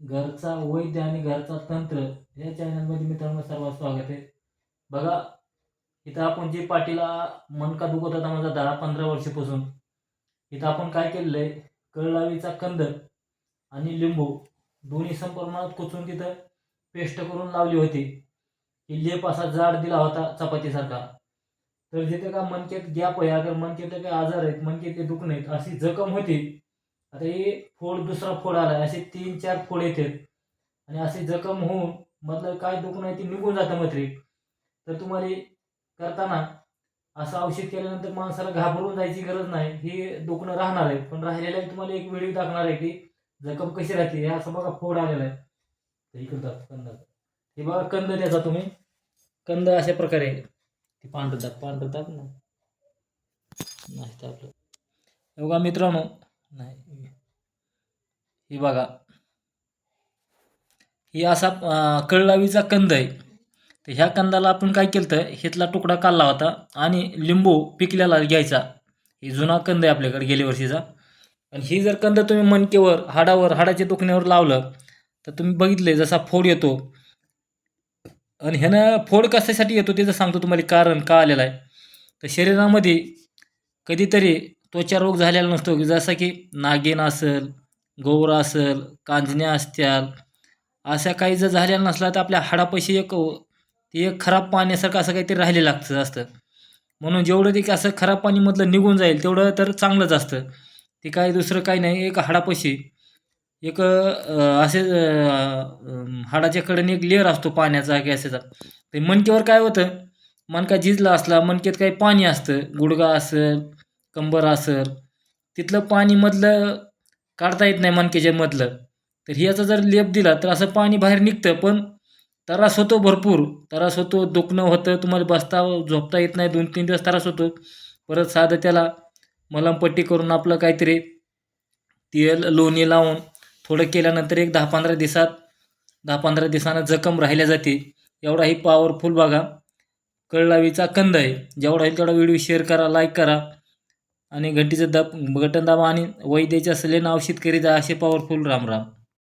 घरचा वैद्य आणि घरचा तंत्र या चॅनलमध्ये मित्रांनो सर्वात स्वागत आहे. बघा इथं आपण जे पाठीला मनका दुखत होता माझा दहा पंधरा वर्षापासून. इथं आपण काय केलेलं आहे कळलावीचा कंद आणि लिंबू दोन्ही संप्रमाणात कुचून तिथं पेस्ट करून लावली होती. की लेप असा जाड दिला होता चपातीसारखा. तर जिथे का मनकेत गॅप आहे अगर मनकेतले काही आजार आहेत मनकेतले दुखणे आहेत अशी जखम होती. आता हे फोड दुसरा फोड आला असे तीन चार फोड येतात. आणि असे जखम होऊन मधलं काय दुखणं आहे ते निघून जातं मात्र तर तुम्हाला करताना असं औषध केल्यानंतर माणसाला घाबरून जायची गरज नाही. हे दुखणं राहणार आहे. पण राहिलेलं आहे तुम्हाला एक व्हिडिओ दाखणार आहे की जखम कशी राहते. हे असं बघा फोड आलेला आहे. तर इकडं कंद. हे बघा कंद त्याचा तुम्ही. कंद अशा प्रकारे ते पांढरतात पांढरतात ना. नाही आपलं बघा मित्रांनो नाही. हे बघा. ही असा कळलावीचा कंद आहे. तर ह्या कंदाला आपण काय केलं तर हेतला तुकडा काढला होता आणि लिंबू पिकलेला घ्यायचा. ही जुना कंद आहे आपल्याकडे गेल्या वर्षीचा. आणि ही जर कंद तुम्ही मणकेवर हाडावर हाडाच्या दुखण्यावर लावलं तर तुम्ही बघितले जसा फोड येतो. आणि ह्यानं फोड कशासाठी येतो त्याचं सांगतो तुम्हाला कारण का आलेलं आहे. तर शरीरामध्ये कधीतरी त्वचा रोग झालेला नसतो. की जसा की नागिन असेल गौर असेल कांजण्या असत्याल अशा काही जर झालेला नसला तर आपल्या हाडापाशी एक ते एक खराब पाण्यासारखं असं काहीतरी राहिले लागतं असतं. म्हणून जेवढं ते असं खराब पाणीमधलं निघून जाईल तेवढं तर चांगलंच असतं. ते काय दुसरं काही नाही. एक हाडापाशी एक असे अं, हाडाच्या कडेने एक लेअर असतो पाण्याचा गॅसेचा. ते मणक्यावर काय होतं? मणका झिजला असला मणक्यात काही पाणी असतं. गुडगा असेल कंबर आसर तिथलं पाणीमधलं काढता येत नाही मणक्याच्या मधलं तर ह्याचा जर लेप दिला तर असं पाणी बाहेर निघतं पण त्रास होतो भरपूर. त्रास होतो दुखणं होतं तुम्हाला बसता झोपता येत नाही दोन तीन दिवस त्रास होतो. परत साधं त्याला मलमपट्टी करून आपलं काहीतरी तेल लोणी लावून थोडं केल्यानंतर एक दहा पंधरा दिवसात दहा पंधरा दिवसानं जखम राहिल्या जाते. एवढा ही पॉवरफुल बघा. कळलावीचा कंद आहे. जेवढा होईल तेवढा व्हिडिओ शेअर करा लाईक करा. आणि घंटीचं दाब बटन दाबा आणि वैद्याच्या सल्ल्यानं औषध करीत जा असे पॉवरफुल राम राम